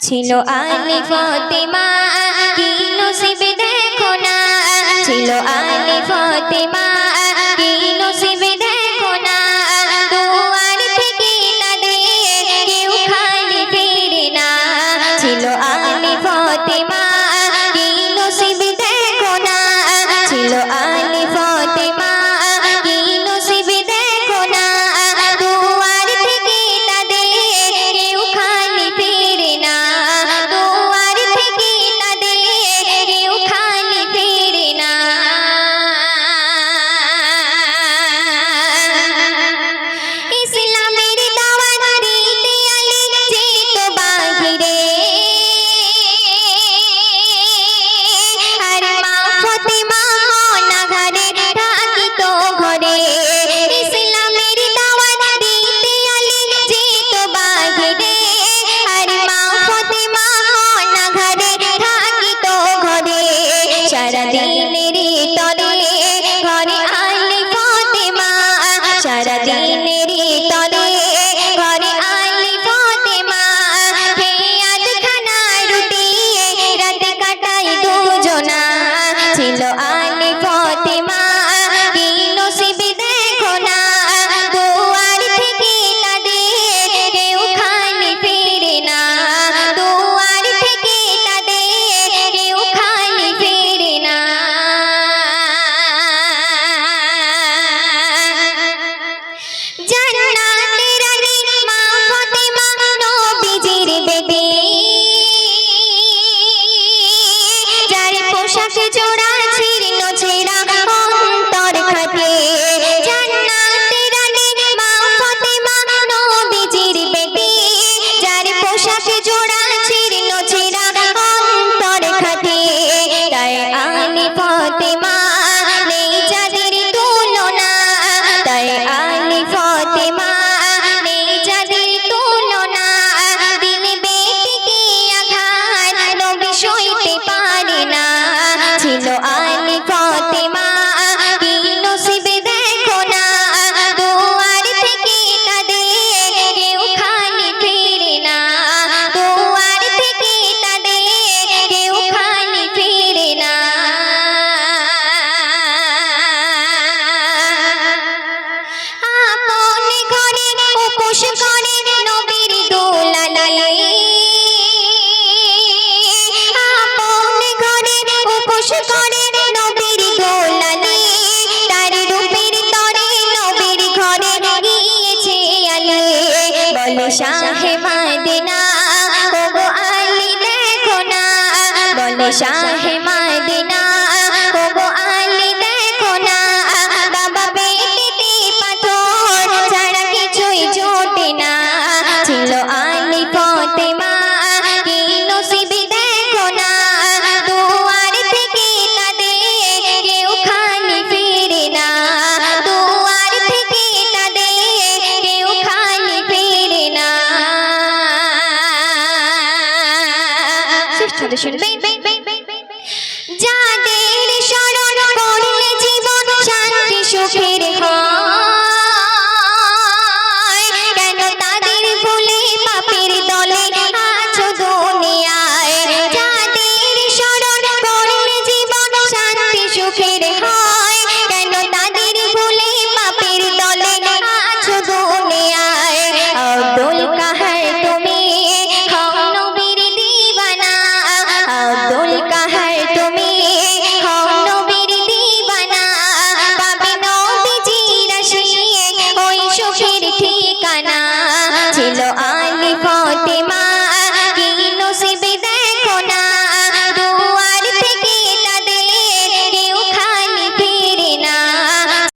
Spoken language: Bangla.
ছিল আলি ফতেমা কি নসিবে দেখো না। ছিল আলি ফতেমা কি নসিবে দেখো না। দুয়ার থেকে তাদের কেউ খালি ফিরে না। ছিল আলি ফতেমা কি নসিবে দেখো না। ছিল আলি ছিল 我想